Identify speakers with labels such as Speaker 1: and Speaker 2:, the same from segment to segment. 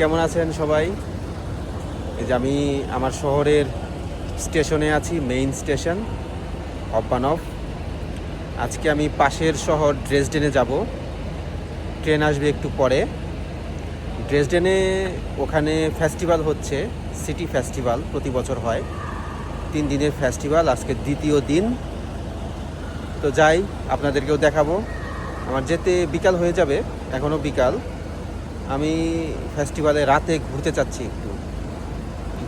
Speaker 1: কেমন আছেন সবাই? এই যে আমি আমার শহরের স্টেশনে আছি মেইন স্টেশন অপানফ আজকে আমি পাশের শহর ড্রেসডেনে যাব। ট্রেন আসবে একটু পরে। ড্রেসডেনে ওখানে ফেস্টিভ্যাল হচ্ছে সিটি ফেস্টিভ্যাল প্রতি বছর হয়। তিন দিনের ফেস্টিভ্যাল আজকে দ্বিতীয় দিন। তো যাই, আপনাদেরকেও দেখাবো। আমার যেতে বিকাল হয়ে যাবে এখনও বিকাল। আমি ফেস্টিভ্যালে রাতে ঘুরতে চাচ্ছি একটু।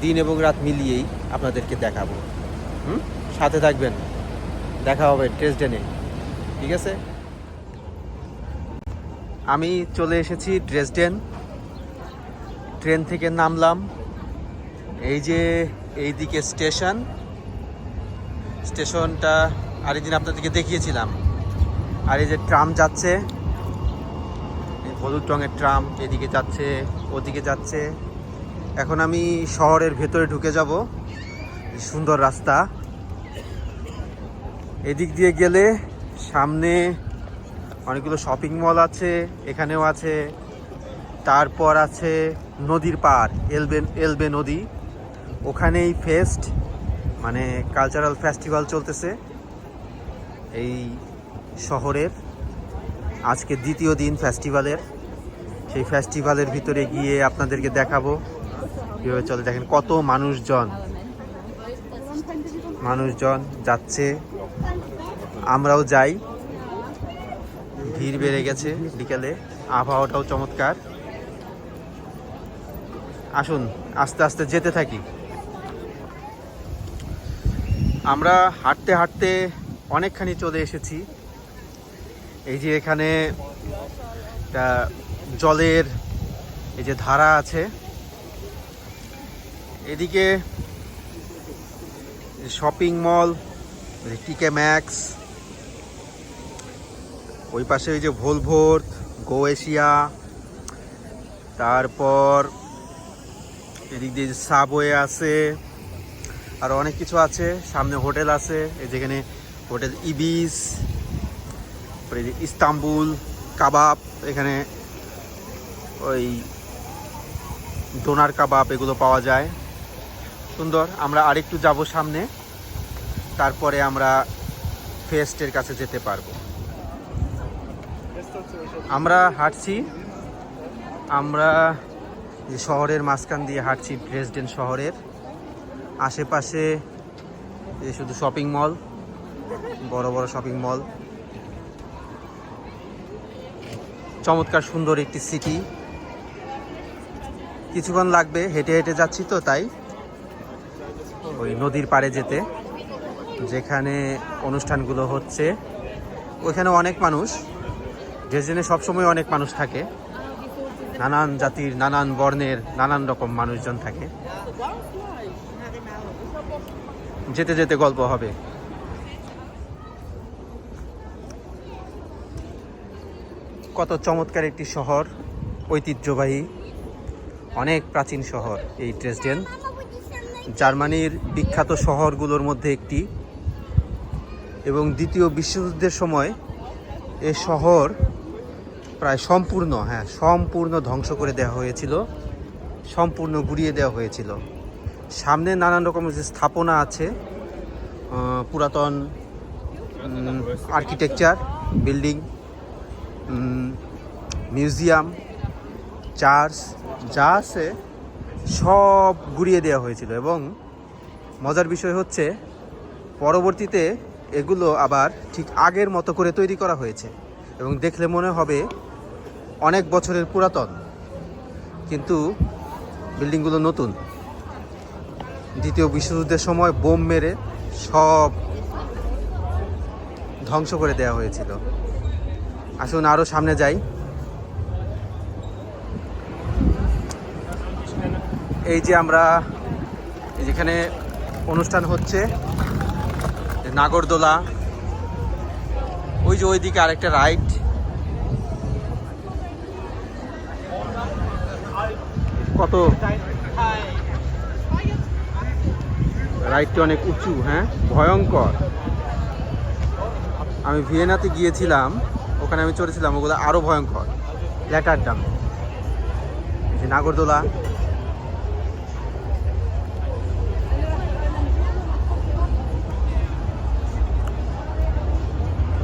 Speaker 1: দিন এবং রাত মিলিয়েই আপনাদেরকে দেখাবো। হুম? সাথে থাকবেন। দেখা হবে ড্রেসডেনে ঠিক আছে? আমি চলে এসেছি ড্রেসডেন ট্রেন থেকে নামলাম। এই যে এইদিকে স্টেশন। স্টেশনটা আরেকদিন আপনাদেরকে দেখিয়েছিলাম। আর এই যে ট্রাম যাচ্ছে। হলুদ রঙের ট্রাম এদিকে যাচ্ছে, ওদিকে যাচ্ছে। এখন আমি শহরের ভেতরে ঢুকে যাব। সুন্দর রাস্তা। এদিক দিয়ে গেলে সামনে অনেকগুলো শপিং মল আছে, এখানেও আছে। তারপর আছে নদীর পার, এলবে এলবে নদী। ওখানেই ফেস্ট মানে কালচারাল ফেস্টিভ্যাল চলতেছে। এই শহরের আজকে দ্বিতীয় দিন ফেস্টিভ্যালের সেই ফেস্টিভ্যালের ভিতরে গিয়ে আপনাদেরকে দেখাবো। কীভাবে চলে, দেখেন কত মানুষজন। মানুষজন যাচ্ছে। আমরাও যাই। ভিড় বেড়ে গেছে বিকালে। আবহাওয়াটাও চমৎকার। আসুন, আস্তে আস্তে যেতে থাকি। আমরা হাঁটতে হাঁটতে অনেকখানি চলে এসেছি। এই যে এখানে জলের এই যে ধারা আছে। এদিকে শপিং মল টিকে ম্যাক্স ওই পাশে ওই যে ভোলভোর গো এশিয়া তারপর এদিক দিয়ে সাবওয়ে আছে, আর অনেক কিছু আছে। সামনে হোটেল আছে, এই যেখানে হোটেল ইবিস তারপরে যে ইস্তাম্বুল, কাবাব, এখানে ওই ডোনার কাবাব এগুলো পাওয়া যায়। সুন্দর, আমরা আরেকটু যাব সামনে, তারপরে আমরা ফেস্টের কাছে যেতে পারব। আমরা হাঁটছি, আমরা যে শহরের মাঝখান দিয়ে হাঁটছি ড্রেসডেন শহরের। আশেপাশে শুধু শপিং মল বড় বড় শপিং মল চমৎকার সুন্দর একটি সিটি কিছুক্ষণ লাগবে, হেঁটে হেঁটে যাচ্ছি তো, তাই। ওই নদীর পাড়ে যেতে, যেখানে অনুষ্ঠানগুলো হচ্ছে। ওইখানে অনেক মানুষ ড্রেসডেনে সবসময় অনেক মানুষ থাকে। নানান জাতির, নানান বর্ণের, নানান রকম মানুষজন থাকে। যেতে যেতে গল্প হবে। কত চমৎকার একটি শহর, ঐতিহ্যবাহী, অনেক প্রাচীন শহর এই ড্রেসডেন। জার্মানির বিখ্যাত শহরগুলোর মধ্যে একটি এবং দ্বিতীয় বিশ্বযুদ্ধের সময় এ শহর প্রায় সম্পূর্ণ হ্যাঁ সম্পূর্ণ ধ্বংস করে দেওয়া হয়েছিল, সম্পূর্ণ গুড়িয়ে দেওয়া হয়েছিল। সামনে নানান রকমের যে স্থাপনা আছে পুরাতন আর্কিটেকচার বিল্ডিং মিউজিয়াম, চার্চ, যা আছে, সব ঘুরিয়ে দেওয়া হয়েছিল এবং মজার বিষয় হচ্ছে, পরবর্তীতে এগুলো আবার ঠিক আগের মতো করে তৈরি করা হয়েছে এবং দেখলে মনে হবে অনেক বছরের পুরাতন। কিন্তু বিল্ডিংগুলো নতুন। দ্বিতীয় বিশ্বযুদ্ধের সময় বোম মেরে সব ধ্বংস করে দেওয়া হয়েছিল। আসুন আরও সামনে যাই। এই যে আমরা যেখানে অনুষ্ঠান হচ্ছে নাগরদোলা, ওই যে ওইদিকে আরেকটা রাইড। কত? রাইডটি অনেক উঁচু হ্যাঁ? ভয়ঙ্কর। আমি ভিয়েনাতে গিয়েছিলাম। ওখানে আমি চড়েছিলাম, ওগুলো আরও ভয়ঙ্কর। ল্যাটার ডাম। যে নাগরদোলা।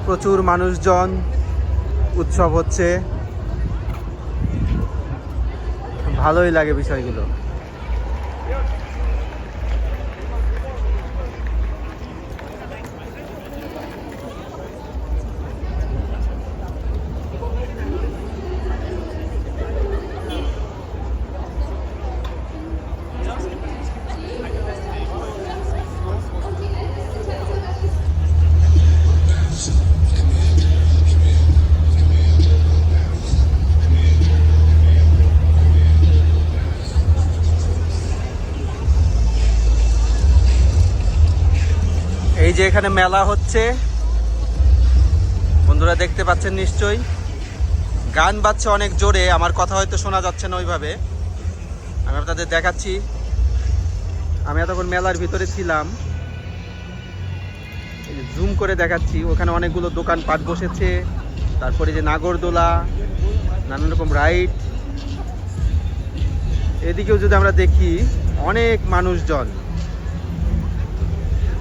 Speaker 1: প্রচুর মানুষজন উৎসব হচ্ছে। ভালোই লাগে বিষয়গুলো। এই যে এখানে মেলা হচ্ছে। বন্ধুরা দেখতে পাচ্ছেন নিশ্চয়ই। গান বাজছে অনেক জোরে, আমার কথা হয়তো শোনা যাচ্ছে না ওইভাবে। আমি আপনাদের দেখাচ্ছি। আমি এতক্ষণ মেলার ভিতরে ছিলাম। জুম করে দেখাচ্ছি, ওখানে অনেকগুলো দোকান পাট বসেছে। তারপরে যে নাগরদোলা, নানান রকম রাইড। এদিকেও যদি আমরা দেখি, অনেক মানুষজন।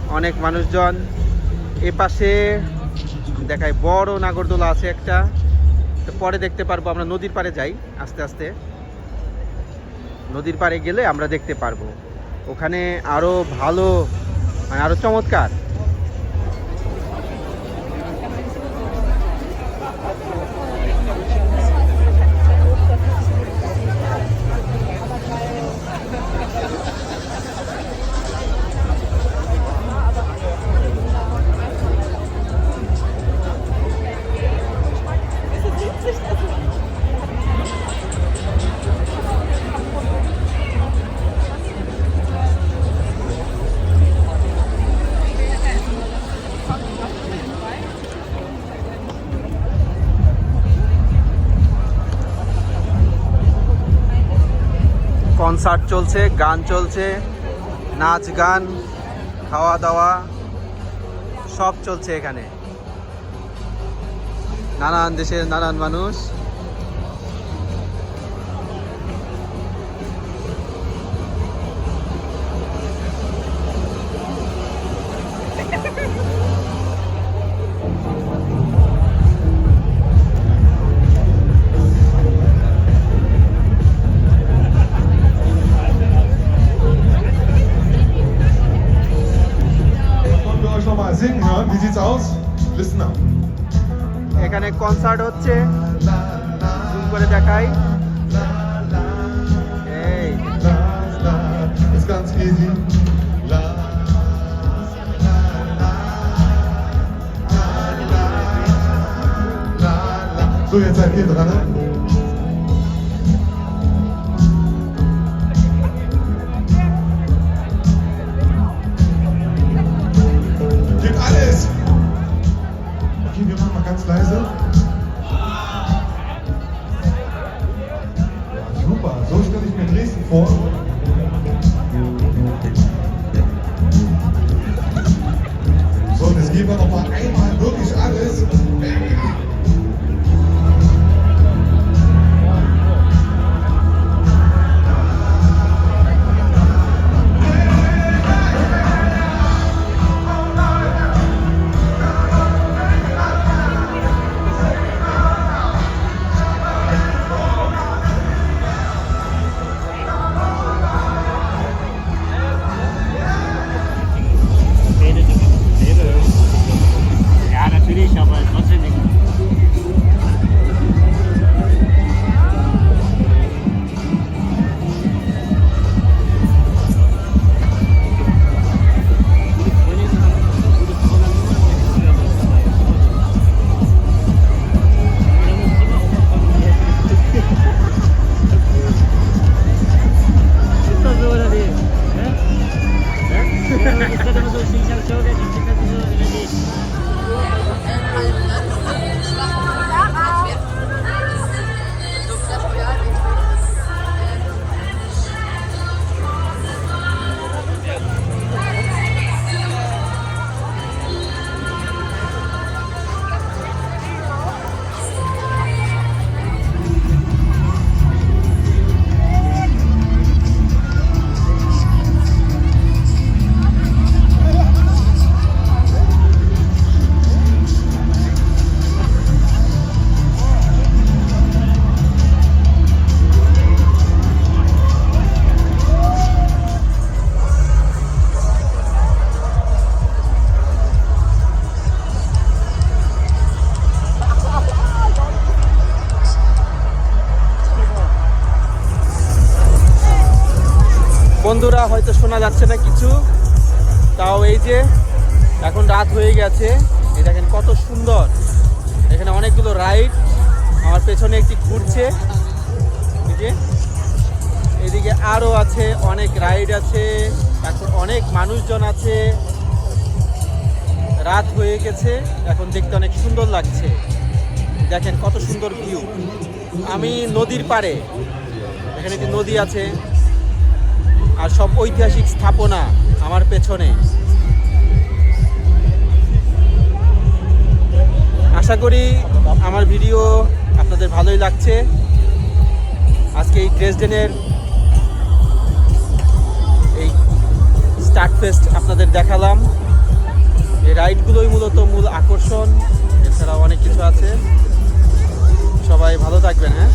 Speaker 1: অনেক মানুষজন। এপাশে পাশে দেখায় বড় নাগরদোলা আছে একটা। পরে দেখতে পারব, আমরা নদীর পাড়ে যাই আস্তে আস্তে। নদীর পাড়ে গেলে আমরা দেখতে পারব। ওখানে আরও ভালো মানে আরও চমৎকার। কনসার্ট চলছে, গান চলছে, নাচ, গান, খাওয়া দাওয়া, সব চলছে এখানে। নানান দেশের নানান মানুষ। এখানে কনসার্ট হচ্ছে। জুম করে দেখাই।
Speaker 2: So jetzt seid ihr dran. Leise.
Speaker 1: বন্ধুরা, হয়তো শোনা যাচ্ছে না কিছু। তাও এই যে, এখন রাত হয়ে গেছে। এই দেখেন কত সুন্দর। এখানে অনেকগুলো রাইড। আমার পেছনে একটি ঘুরছে। যে, এদিকে আরও আছে, অনেক রাইড আছে। এখন অনেক মানুষজন আছে। রাত হয়ে গেছে। এখন দেখতে অনেক সুন্দর লাগছে। দেখেন কত সুন্দর ভিউ। আমি নদীর পাড়ে। এখানে একটি নদী আছে আর সব ঐতিহাসিক স্থাপনা আমার পেছনে। আশা করি আমার ভিডিও আপনাদের ভালোই লাগছে। আজকে এই ড্রেসডেনের এই স্টার্ট ফেস্ট আপনাদের দেখালাম। এই রাইডগুলোই মূলত মূল আকর্ষণ, এছাড়াও অনেক কিছু আছে। সবাই ভালো থাকবেন হ্যাঁ?